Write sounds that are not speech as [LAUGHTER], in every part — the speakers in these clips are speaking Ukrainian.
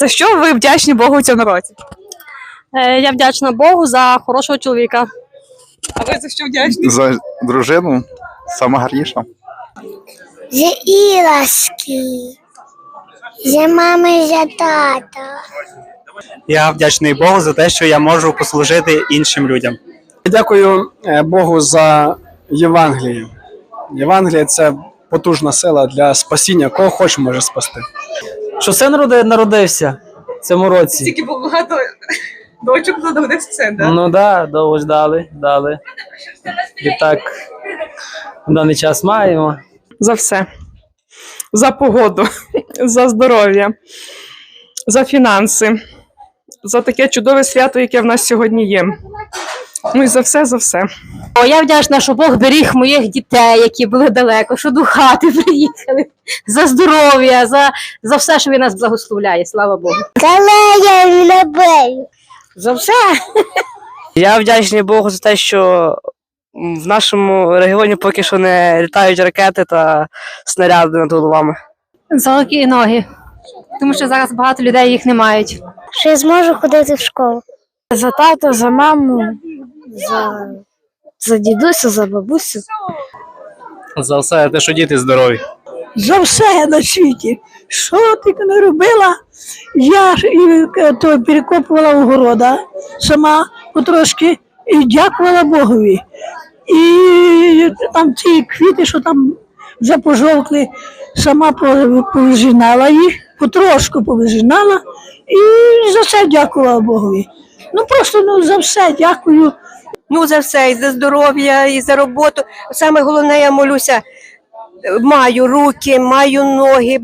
За що ви вдячні Богу у цьому році? Е, Я вдячна Богу за хорошого чоловіка. А ви за що вдячні? За дружину сама гарніша. За іграшки. За мами, за тата. Я вдячний Богу за те, що я можу послужити іншим людям. Дякую е, Богу за Євангеліє. Євангеліє це потужна сила для спасіння, кого хоч може спасти. Що син роди- народився в цьому році. Стільки було багато дочок задоводився син, да? Ну да, довго ждали, дали. І так в даний час маємо. За все. За погоду, за здоров'я, за фінанси, за таке чудове свято, яке в нас сьогодні є. Ну і за все, за все. О, Я вдячна, що Бог беріг моїх дітей, які були далеко, що до хати [LAUGHS] приїхали. За здоров'я, за, за все, що він нас благословляє. Слава Богу. Любив. За все. Я вдячний Богу за те, що в нашому регіоні поки що не літають ракети та снаряди над головами. За руки і ноги. Тому що зараз багато людей їх не мають. Що я зможу ходити в школу. За тата, за маму, за, за дідуся, за бабусю. За все те, що діти здорові. за все на світі. Що тільки не робила, я ж і е, то перекопувала огорода сама потрошки і дякувала Богові. І там ці квіти, що там вже пожовкли, сама по- повижинала їх, потрошку повижинала і за це дякувала Богові. Ну просто ну, за все дякую. Ну, за все, і за здоров'я, і за роботу. Саме головне, я молюся. Маю руки, маю ноги,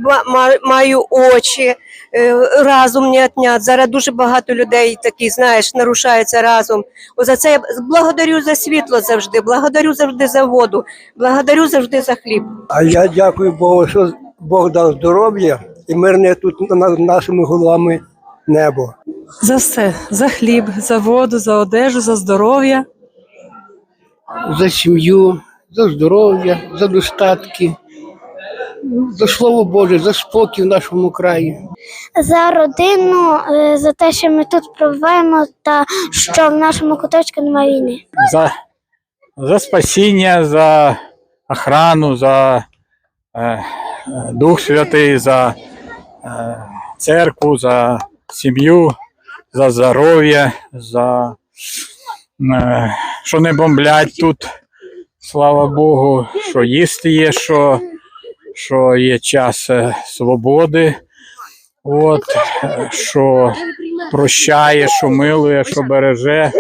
маю очі, е, разум не отнят. Зараз дуже багато людей такі, знаєш, нарушається разум. О, За це я благодарю за світло завжди, благодарю завжди за воду, благодарю завжди за хліб. А я дякую Богу, що Бог дав здоров'я і мирне тут над нашими головами небо. За все, за хліб, за воду, за одежу, за здоров'я. За сім'ю, за здоров'я, за достатки, за слово Боже, за спокій в нашому краї. За родину, е, за те, що ми тут пробуваємо, та що в нашому куточку немає війни. За, за спасіння, за охрану, за е, Дух Святий, за е, церкву, за сім'ю, за здоров'я, за е, що не бомблять тут. Слава Богу, що їсти є, що, що є час е, свободи. От, е, що прощає, що милує, що береже.